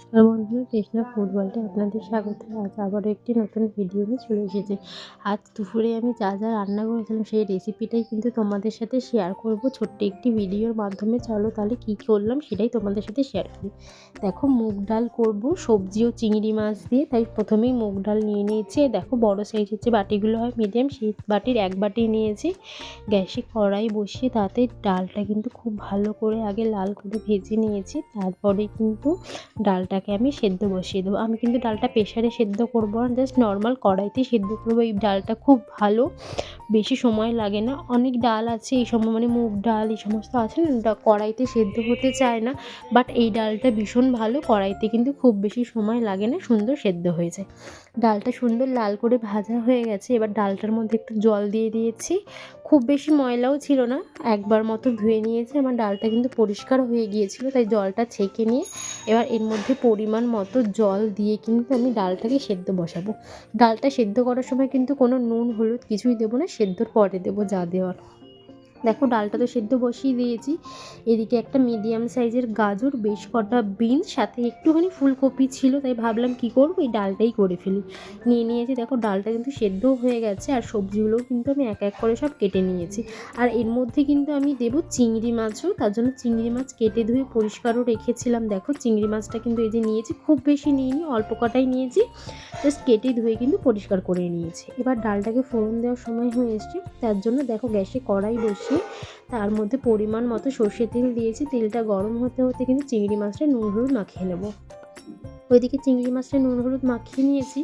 নমস্কার বন্ধুরা কৃষ্ণা ফুটবলটা আপনাদের স্বাগত। আজ আবারও একটি নতুন ভিডিও নিয়ে চলে এসেছি। আজ দুপুরে আমি যা যা রান্না করেছিলাম সেই রেসিপিটাই কিন্তু তোমাদের সাথে শেয়ার করব। ছোট্ট একটি ভিডিওর মাধ্যমে। চলো তাহলে কী করলাম সেটাই তোমাদের সাথে শেয়ার করি। দেখো, মুগ ডাল করব, সবজি ও চিংড়ি মাছ দিয়ে। তাই প্রথমেই মুগ ডাল নিয়ে নিয়েছি। দেখো, বড় সাইজের যে বাটিগুলো হয় মিডিয়াম সেই বাটির এক বাটি নিয়েছি। গ্যাসে কড়াই বসিয়ে তাতে ডালটা কিন্তু খুব ভালো করে আগে লাল করে ভেজে নিয়েছি। তারপরে কিন্তু ডালটাকে আমি সেদ্ধ বসিয়ে দেবো। আমি কিন্তু ডালটা প্রেশারে সেদ্ধ করব না জাস্ট নর্মাল কড়াইতে সেদ্ধ করব। এই ডালটা খুব ভালো, বেশি সময় লাগে না। অনেক ডাল আছে, এই সময় মানে মুগ ডাল, এই সমস্ত আছে না কড়াইতে সেদ্ধ হতে চায় না। বাট এই ডালটা ভীষণ ভালো, কড়াইতে কিন্তু খুব বেশি সময় লাগে না, সুন্দর সেদ্ধ হয়ে যায়। ডালটা সুন্দর লাল করে ভাজা হয়ে গেছে। এবার ডালটার মধ্যে একটু জল দিয়ে দিয়েছি। খুব বেশি ময়লাও ছিল না, একবার মতো ধুয়ে নিয়েছি। আমার ডালটা কিন্তু পরিষ্কার হয়ে গিয়েছিল, তাই জলটা ছেঁকে নিয়ে এবার এর মধ্যে পরিমাণ মতো জল দিয়ে কিন্তু আমি ডালটাকে সেদ্ধ বসাবো। ডালটা সেদ্ধ করার সময় কিন্তু কোনো নুন, হলুদ কিছুই দেবো না, সেদ্ধর পরে দেবো যা দেওয়ার। দেখো, ডালটা তো সেদ্ধ বসিয়ে দিয়েছি। এদিকে একটা মিডিয়াম সাইজের গাজর, বেশ কটা বিনস সাথে একটুখানি ফুলকপি ছিল, তাই ভাবলাম কি করব? এই ডালটাই করে ফেলি। নিয়ে নিয়েছি, দেখো, ডালটা কিন্তু সেদ্ধ হয়ে গেছে, আর সবজিগুলোও কিন্তু আমি এক এক করে সব কেটে নিয়েছি। আর এর মধ্যে কিন্তু আমি দেবো চিংড়ি মাছও, তার জন্য চিংড়ি মাছ কেটে ধুয়ে পরিষ্কারও রেখেছিলাম। দেখো, চিংড়ি মাছটা কিন্তু এই যে নিয়েছি, খুব বেশি নিইনি, অল্প কটাই নিয়েছি। জাস্ট কেটে ধুয়ে কিন্তু পরিষ্কার করে নিয়েছি। এবার ডালটাকে ফোড়ন দেওয়ার সময় হয়ে এসছে, তার জন্য দেখো, গ্যাসে কড়াই বসিয়ে তার মধ্যে পরিমাণ মতো সর্ষে তেল দিয়েছি। তেলটা গরম হতে হতে কিন্তু চিংড়ি মাছটা নুন, হলুদ মাখিয়ে নেব। ওইদিকে চিংড়ি মাছটা নুন হলুদ মাখিয়ে নিয়েছি।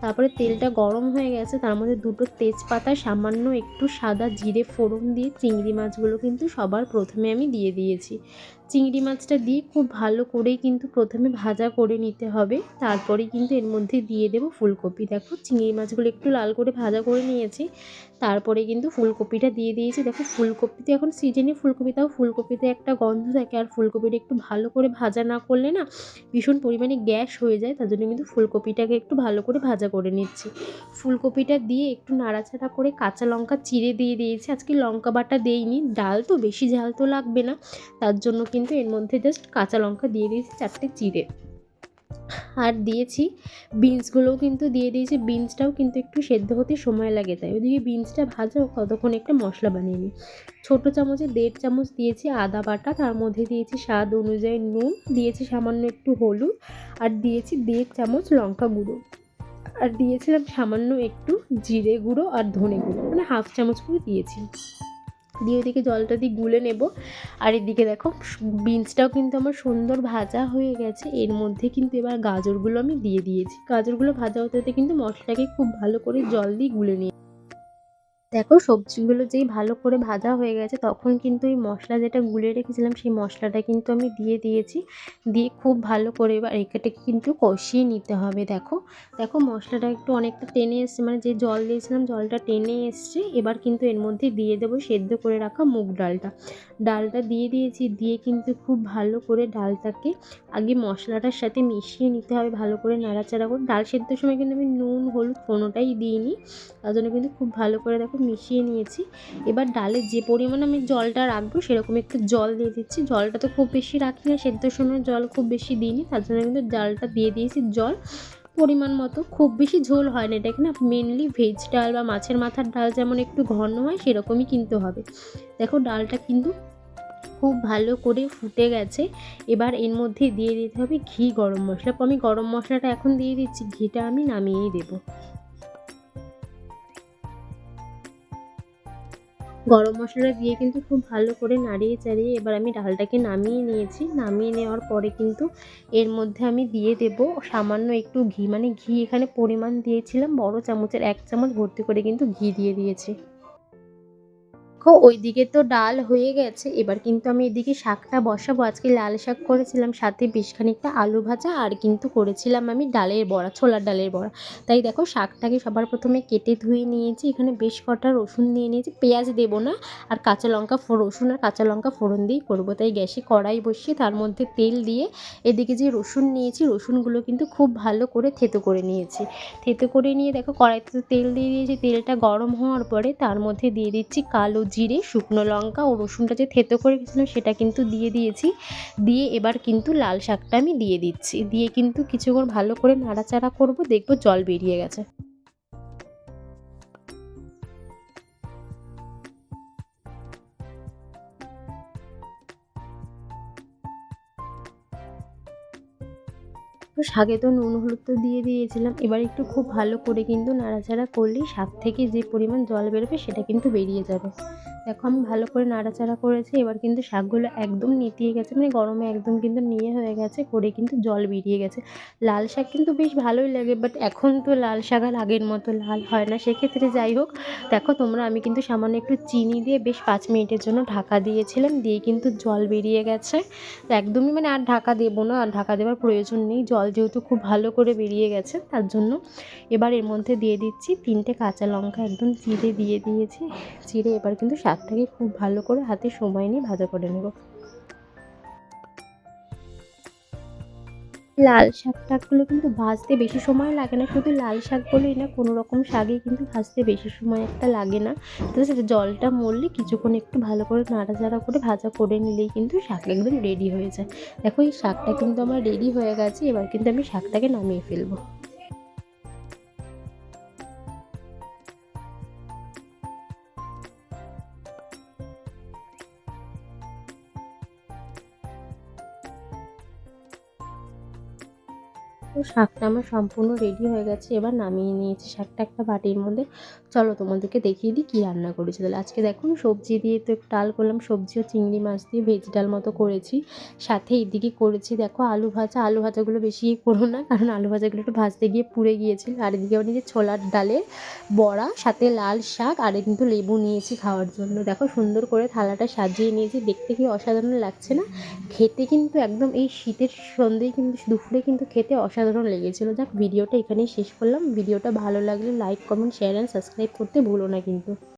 তারপরে তেলটা গরম হয়ে গেছে, তার মধ্যে দুটো তেজপাতা, সামান্য একটু সাদা জিরে ফোড়ন দিয়ে চিংড়ি মাছগুলো কিন্তু সবার প্রথমে আমি দিয়ে দিয়েছি। চিংড়ি মাছটা দিয়ে খুব ভালো করেই কিন্তু প্রথমে ভাজা করে নিতে হবে। তারপরে কিন্তু এর মধ্যে দিয়ে দেবো ফুলকপি। দেখো, চিংড়ি মাছগুলো একটু লাল করে ভাজা করে নিয়েছি। তারপরে কিন্তু ফুলকপিটা দিয়ে দিয়েছি। দেখো, ফুলকপিতে এখন সিজনে ফুলকপি, তাও ফুলকপিতে একটা গন্ধ থাকে। আর ফুলকপিটা একটু ভালো করে ভাজা না করলে না ভীষণ পরিমাণে গ্যাস হয়ে যায়, তার জন্য কিন্তু ফুলকপিটাকে একটু ভালো করে ভাজা করে নিচ্ছি। ফুলকপিটা দিয়ে একটু নাড়াচাড়া করে কাঁচা লঙ্কা চিড়ে দিয়ে দিয়েছি। আজকে লঙ্কা বাটা দেইনি, ডাল তো বেশি ঝাল তো লাগবে না। তার জন্য কিন্তু এর মধ্যে জাস্ট কাঁচা লঙ্কা দিয়ে দিয়েছি চারটে চিড়ে। আর দিয়েছি। বিনসগুলোও কিন্তু দিয়ে দিয়েছি। বিনসটাও কিন্তু একটু সেদ্ধ হতে সময় লাগে, তাই ওদিকে বিনসটা ভাজা কতক্ষণ একটা মশলা বানিয়ে নিই। ছোটো চামচে দেড় চামচ দিয়েছি আদা বাটা, তার মধ্যে দিয়েছি স্বাদ অনুযায়ী নুন, দিয়েছি সামান্য একটু হলুদ, আর দিয়েছি দেড় চামচ লঙ্কা গুঁড়ো। আর দিয়েছিলাম সামান্য একটু জিরে গুঁড়ো আর ধনে গুঁড়ো মানে হাফ চামচ করে দিয়েছি। দিয়ে ওদিকে জলটা দিয়ে গুলে নেব। আর এদিকে দেখো, বিনসটাও কিন্তু আমার সুন্দর ভাজা হয়ে গেছে। এর মধ্যে কিন্তু এবার গাজরগুলো আমি দিয়ে দিয়েছি। গাজরগুলো ভাজা হতে হতে কিন্তু মশলাটাকে খুব ভালো করে জল দিয়ে গুলে নিয়ে দেখো সবজিগুলো যেই ভালো করে ভাজা হয়ে গেছে, তখন কিন্তু এই মশলা যেটা গুলে রেখেছিলাম, সেই মশলাটা কিন্তু আমি দিয়ে দিয়েছি। দিয়ে খুব ভালো করে এবার এটাকে কিন্তু কষিয়ে নিতে হবে, দেখো। দেখো মশলাটা একটু অনেকটা টেনে এসছে মানে যে জল দিয়েছিলাম, জলটা টেনে এসছে। এবার কিন্তু এর মধ্যে দিয়ে দেবো সেদ্ধ করে রাখা মুগ ডালটা। ডালটা দিয়ে দিয়েছি, দিয়ে কিন্তু খুব ভালো করে ডালটাকে আগে মশলাটার সাথে মিশিয়ে নিতে হবে, ভালো করে নাড়াচাড়া করে। ডাল সেদ্ধর সময় কিন্তু আমি নুন, হলুদ কোনোটাই দিইনি, তার জন্য কিন্তু খুব ভালো করে দেখো মিশিয়ে নিয়েছি। এবার ডালে যে পরিমাণ আমি জলটা রাখব সেরকম একটু জল দিয়ে দিচ্ছি। জলটা তো খুব বেশি রাখি না সেদ্ধর সময় জল খুব বেশি দিইনি, তার জন্য কিন্তু ডালটা দিয়ে দিয়েছি জল। পরিমাণ মতো, খুব বেশি ঝোল হয় না এটাকে না মেনলি ভেজ ডাল বা মাছের মাথার ডাল যেমন একটু ঘন হয়, সেরকমই কিন্তু হবে। দেখো ডালটা কিন্তু খুব ভালো করে ফুটে গেছে। এবার এর মধ্যে দিয়ে দিতে হবে ঘি গরম মশলা। আমি গরম মশলাটা এখন দিয়ে দিচ্ছি, ঘিটা আমি নামিয়েই দেবো। গরম মশলা দিয়ে কিন্তু খুব ভালো করে নাড়িয়ে চাড়িয়ে এবার আমি ডালটাকে নামিয়ে নিয়েছি। নামিয়ে নেওয়ার পরে কিন্তু এর মধ্যে আমি দিয়ে দেব সামান্য একটু ঘি। মানে ঘি এখানে পরিমাণ দিয়েছিলাম, বড় চামচের এক চামচ ভর্তি করে কিন্তু ঘি দিয়ে দিয়েছি। ওইদিকে তো ডাল হয়ে গেছে। এবার কিন্তু আমি এদিকে শাকটা বসাবো। আজকে লাল শাক করেছিলাম, সাথে বেশ খানিকটা আলু ভাজা, আর কিন্তু করেছিলাম আমি ডালের বড়া, ছোলার ডালের বড়া। তাই দেখো শাকটাকে সবার প্রথমে কেটে ধুয়ে নিয়েছি, এখানে বেশ কটা রসুন নিয়ে নিয়েছি। পেঁয়াজ দেবো না, আর কাঁচা লঙ্কা রসুন আর কাঁচা লঙ্কা ফোড়ন দিয়েই করব। তাই গ্যাসে কড়াই বসিয়ে তার মধ্যে তেল দিয়ে এদিকে যে রসুন নিয়েছি, রসুনগুলো কিন্তু খুব ভালো করে থেতো করে নিয়েছি। থেতো করে নিয়ে দেখো কড়াইতে তেল দিয়ে দিয়েছি। তেলটা গরম হওয়ার পরে তার মধ্যে দিয়ে দিচ্ছি কালো জিরে, শুকনো লঙ্কা ও রসুনটা যে থেতো করে গেছিল সেটা কিন্তু দিয়ে দিয়েছি। দিয়ে এবার কিন্তু লাল শাকটা আমি দিয়ে দিচ্ছি। দিয়ে কিন্তু কিছুক্ষণ ভালো করে নাড়াচাড়া করব, দেখব জল বেরিয়ে গেছে। তো শাকে তো নুন, হলুদ তো দিয়ে দিয়েছিলাম। এবার একটু খুব ভালো করে কিন্তু নাড়াচাড়া করলেই শাক থেকে যে পরিমাণ জল বেরোবে সেটা কিন্তু বেরিয়ে যাবে। দেখো আমি ভালো করে নাড়াচাড়া করেছি, এবার কিন্তু শাকগুলো একদম নেতিয়ে গেছে মানে গরমে একদম কিন্তু নিয়ে হয়ে গেছে, করে কিন্তু জল বেরিয়ে গেছে। লাল শাক কিন্তু বেশ ভালোই লাগে বাট এখন তো লাল শাক আর আগের মতো লাল হয় না। সেক্ষেত্রে যাই হোক, দেখো তোমরা, আমি কিন্তু সামান্য একটু চিনি দিয়ে বেশ পাঁচ মিনিটের জন্য ঢাকা দিয়েছিলাম, দিয়ে কিন্তু জল বেরিয়ে গেছে। একদমই মানে আর ঢাকা দেবো না, আর ঢাকা দেওয়ার প্রয়োজন নেই, জল যেহেতু খুব ভালো করে বেরিয়ে গেছে, তার জন্য এবার এর মধ্যে দিয়ে দিচ্ছি তিনটে কাঁচা লঙ্কা একদম চিড়ে দিয়ে দিয়েছি। চিড়ে এবার কিন্তু স্বাদটাকে খুব ভালো করে হাতে সময় নিয়ে ভাজা করে নেব। লাল শাক টাকগুলো কিন্তু ভাজতে বেশি সময় লাগে না। শুধু লাল শাক বলেই না, কোনো রকম শাকই কিন্তু ভাজতে বেশি সময় একটা লাগে না। তো সেটা জলটা মরলে কিছুক্ষণ একটু ভালো করে নাড়াচাড়া করে ভাজা করে নিলেই কিন্তু শাক একদম রেডি হয়ে যায়। দেখো এই শাকটা কিন্তু আমার রেডি হয়ে গেছে, এবার কিন্তু আমি শাকটাকে নামিয়ে ফেলব। শাকটা আমার সম্পূর্ণ রেডি হয়ে গেছে। এবার নামিয়ে নিয়েছি শাকটা একটা বাটির মধ্যে। চলো তোমাদেরকে দেখিয়ে দিই কী রান্না করেছি। তাহলে আজকে দেখো সবজি দিয়ে তো একটু ডাল করলাম, সবজি ও চিংড়ি মাছ দিয়ে ভেজ ডাল মতো করেছি। সাথে এইদিকে করেছি দেখো আলু ভাজা। আলু ভাজাগুলো বেশি করো না, কারণ আলু ভাজাগুলো একটু ভাজতে গিয়ে পুড়ে গিয়েছিল। আর এদিকে যে ছোলার ডালের বড়া, সাথে লাল শাক, আর কিন্তু লেবু নিয়েছি খাওয়ার জন্য। দেখো সুন্দর করে থালাটা সাজিয়ে নিয়েছি, দেখতে কি অসাধারণ লাগছে না? খেতে কিন্তু একদম এই শীতের সন্ধ্যেই কিন্তু, দুপুরে কিন্তু খেতে অসাধারণ লেগেছিলো। যাক, ভিডিওটা এখানেই শেষ করলাম। ভিডিওটা ভালো লাগলে like comment share and subscribe করতে ভুলো না কিন্তু।